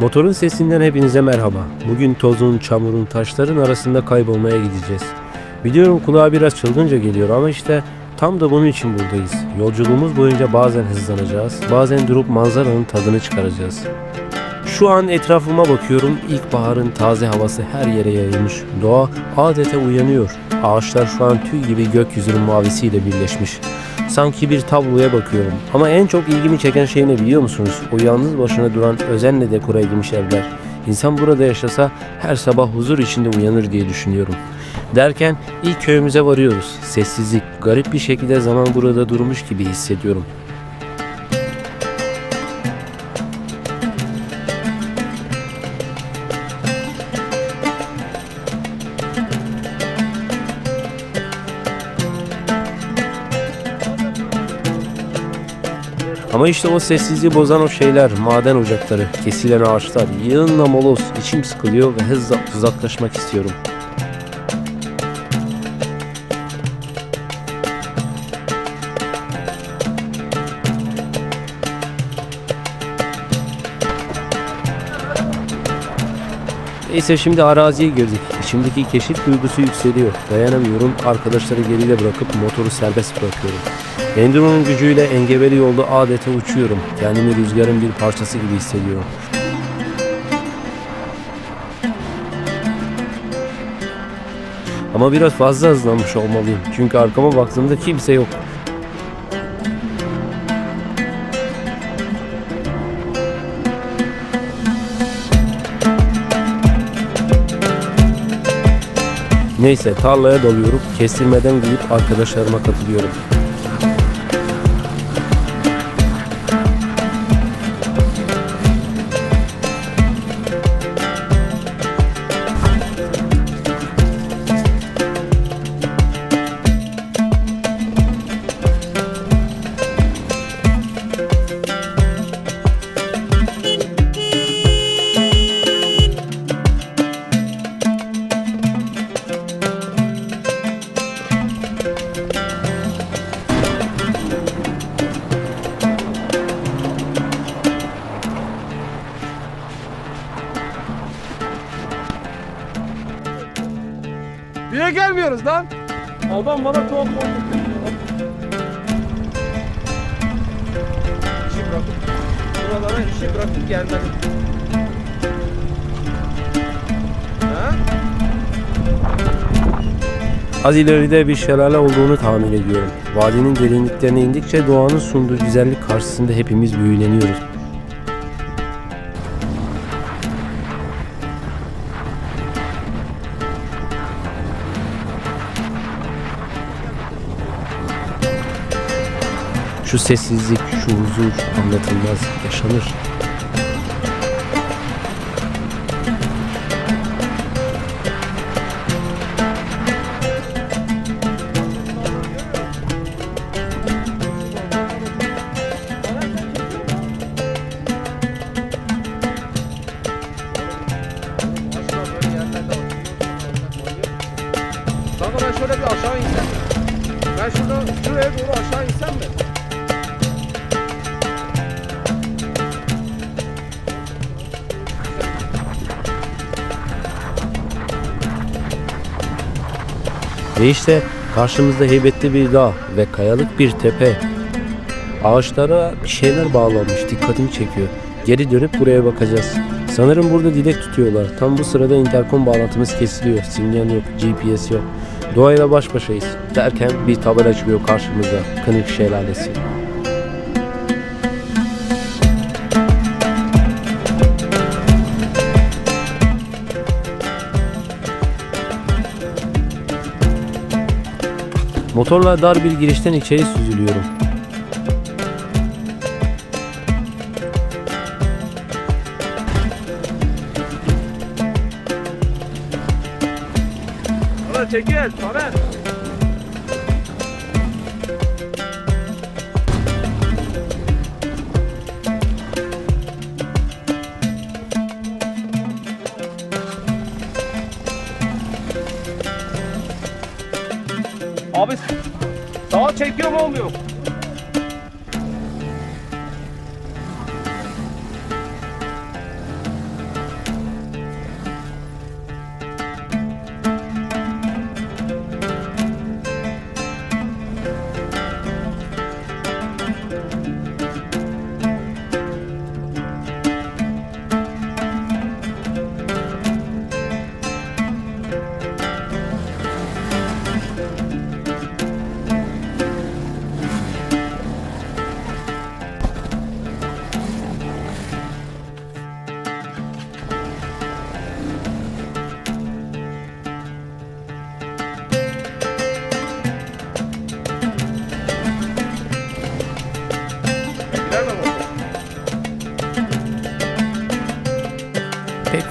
Motorun sesinden hepinize merhaba. Bugün tozun, çamurun, taşların arasında kaybolmaya gideceğiz. Biliyorum kulağa biraz çılgınca geliyor ama işte tam da bunun için buradayız. Yolculuğumuz boyunca bazen hızlanacağız, bazen durup manzaranın tadını çıkaracağız. Şu an etrafıma bakıyorum. İlkbaharın taze havası her yere yayılmış. Doğa adeta uyanıyor. Ağaçlar şu an tüy gibi gökyüzünün mavisiyle birleşmiş. Sanki bir tabloya bakıyorum. Ama en çok ilgimi çeken şey ne biliyor musunuz? O yalnız başına duran özenle dekore edilmiş evler. İnsan burada yaşasa her sabah huzur içinde uyanır diye düşünüyorum. Derken ilk köyümüze varıyoruz. Sessizlik, garip bir şekilde zaman burada durmuş gibi hissediyorum. Ama işte o sessizliği bozan o şeyler, maden ocakları, kesilen ağaçlar, yığınla moloz, içim sıkılıyor ve hızla uzaklaşmak istiyorum. Neyse şimdi araziye girdik. İçimdeki keşif duygusu yükseliyor. Dayanamıyorum. Arkadaşları geride bırakıp motoru serbest bırakıyorum. Enduro'nun gücüyle engebeli yolda adeta uçuyorum. Kendimi rüzgarın bir parçası gibi hissediyorum. Ama biraz fazla hızlanmış olmalıyım. Çünkü arkama baktığımda kimse yok. Neyse tarlaya dalıyorum. Kestirmeden gidip arkadaşlarıma katılıyorum. Gelmiyoruz lan? Adam bana tuhaf oldu. İşi bırakıp, buralara işi bırakıp gelmedim. Ha? Az ileride bir şelale olduğunu tahmin ediyorum. Vadinin derinliklerine indikçe doğanın sunduğu güzellik karşısında hepimiz büyüleniyoruz. Şu sessizlik, şu huzur anlatılmaz, yaşanır. Ve işte karşımızda heybetli bir dağ ve kayalık bir tepe. Ağaçlara bir şeyler bağlanmış, dikkatimi çekiyor. Geri dönüp buraya bakacağız. Sanırım burada dilek tutuyorlar. Tam bu sırada interkom bağlantımız kesiliyor. Sinyal yok, GPS yok. Doğayla baş başayız. Derken bir tabela çıkıyor karşımıza. Kınık Şelalesi. Motorla dar bir girişten içeri süzülüyorum. Sağa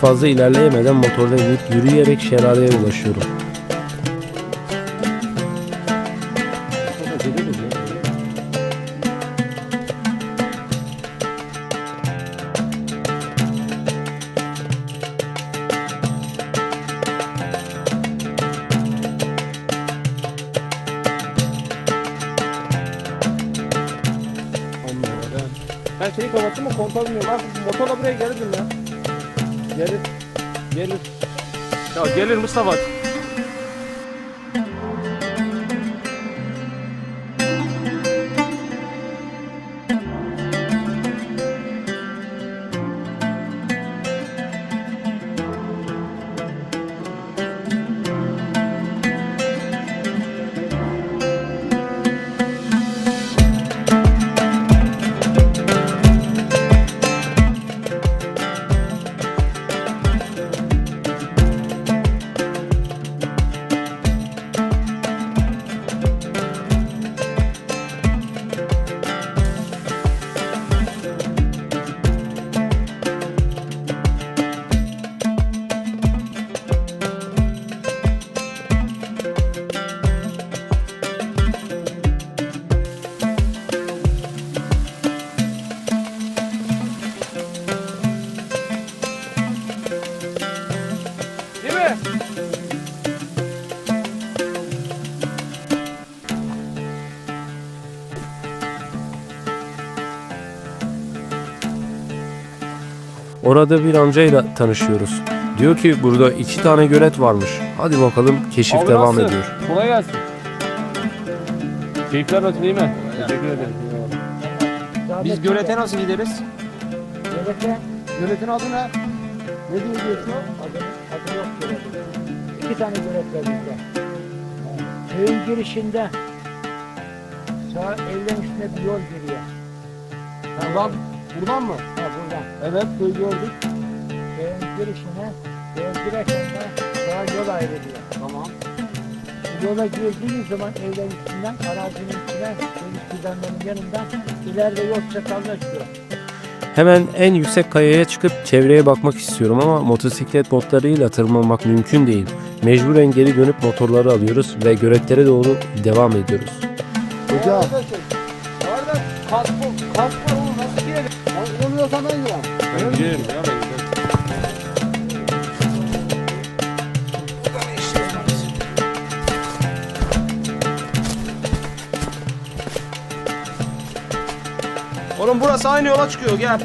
fazla ilerleyemeden motordan inip yürüyerek şelaleye ulaşıyorum. Ben şeyi kapattım mı kontağı bilmiyorum. Motorla buraya gelirdim ya. Gelir. Gelir. Ya gelir Mustafa. Orada bir amcayla tanışıyoruz. Diyor ki burada iki tane gölet varmış. Hadi bakalım keşif Abi devam nasıl? ediyor. Kolay gelsin. Keyifler nasıl değil mi? Teşekkür ederim. Biz gölete nasıl gideriz? Gölete, göletin adı ne? Ne diyor geçiyor? Adı, adı yok göletin. İki tane gölet var bizde. Köyün girişinde sağ evden üstüne bir yol giriyor. Buradan, buradan mı? Ha buradan. Evet, köy gördük. Köyün girişine, köyün girerken de sağa yol ayrılıyor. Tamam. Bu yola girdiğiniz zaman evden üstünden arazinin içine, köyün fidanların yanından ileride yol çatalına çıkıyor. Hemen en yüksek kayaya çıkıp çevreye bakmak istiyorum ama motosiklet botlarıyla tırmanmak mümkün değil. Mecburen geri dönüp motorları alıyoruz ve göletlere doğru devam ediyoruz. Hoca. Kask, kask var oğlum nasıl girelim? Onu da ben ya. Ben girerim ya ben girerim. Oğlum burası aynı yola çıkıyor gel.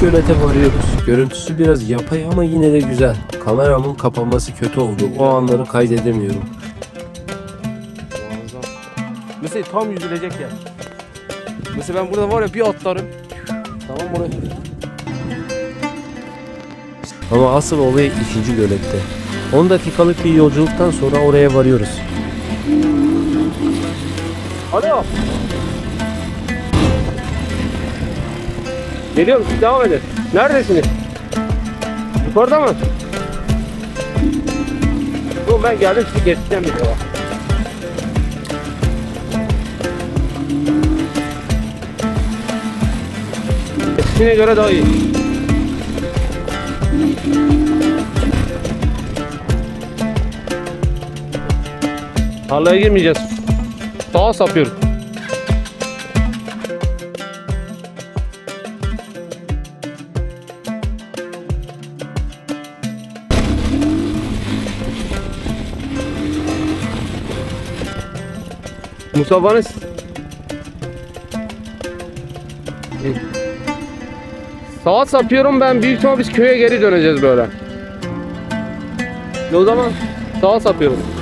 Gölete varıyoruz. Görüntüsü biraz yapay ama yine de güzel. Kameramın kapanması kötü oldu. O anları kaydedemiyorum. Mesela tam yüzülecek yer. Mesela ben burada var ya bir atlarım. Tamam oraya. Ama asıl olay ikinci gölette. 10 dakikalık bir yolculuktan sonra oraya varıyoruz. Alo. Geliyorum siz devam edin. Neredesiniz? Yukarıda mı? Dur ben geldim sizi geçeceğim bir defa. Eskine göre daha iyi. Tarlaya girmeyeceğiz. Sağa sapıyoruz. Mustafa'nın Sağa sapıyorum ben büyük ihtimal biz köye geri döneceğiz böyle. O zaman sağa sapıyorum.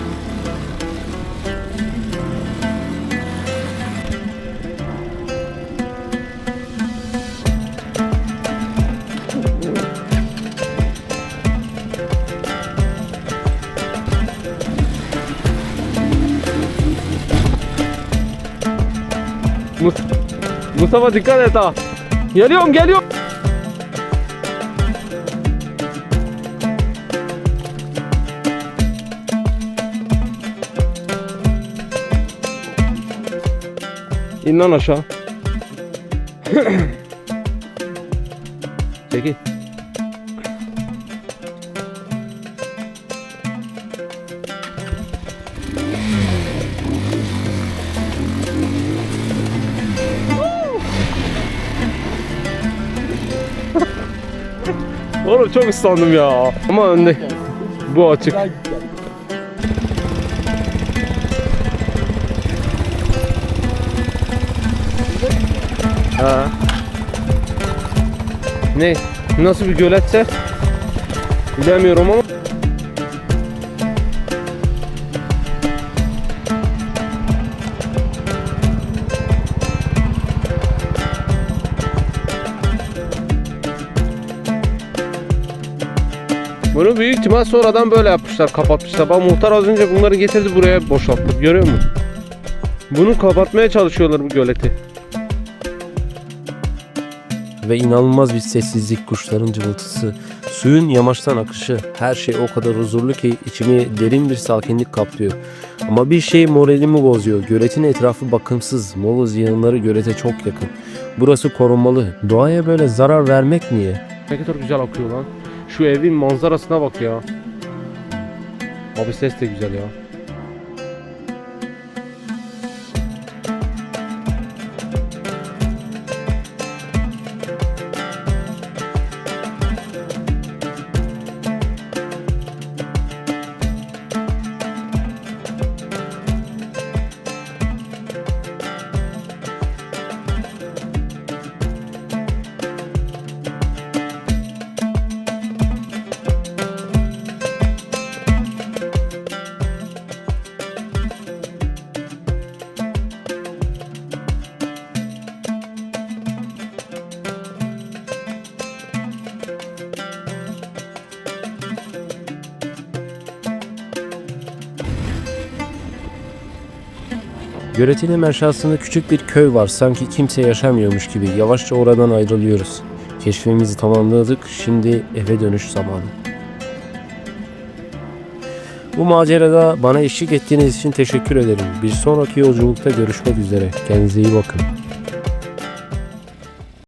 Mus- Mustafa dikkat et ha. Geliyorum geliyorum. İn lan aşağı. Oğlum çok ıslandım ya. Ama önde bu açık. Ha. Ne? Nasıl bir göletse? Bilemiyorum ama. Bunu büyük ihtimal sonradan böyle yapmışlar, kapatmışlar. Bak muhtar az önce bunları getirdi buraya boşalttı. Görüyor musun? Bunu kapatmaya çalışıyorlar bu göleti. Ve inanılmaz bir sessizlik, kuşların cıvıltısı, suyun yamaçtan akışı, her şey o kadar huzurlu ki içimi derin bir sakinlik kaplıyor. Ama bir şey moralimi bozuyor. Göletin etrafı bakımsız, moloz yığınları gölete çok yakın. Burası korunmalı. Doğaya böyle zarar vermek niye? Ne kadar güzel akıyor lan. Şu evin manzarasına bak ya. Abi ses de güzel ya. Göletin hemen küçük bir köy var. Sanki kimse yaşamıyormuş gibi. Yavaşça oradan ayrılıyoruz. Keşfimizi tamamladık. Şimdi eve dönüş zamanı. Bu macerada bana eşlik ettiğiniz için teşekkür ederim. Bir sonraki yolculukta görüşmek üzere. Kendinize iyi bakın.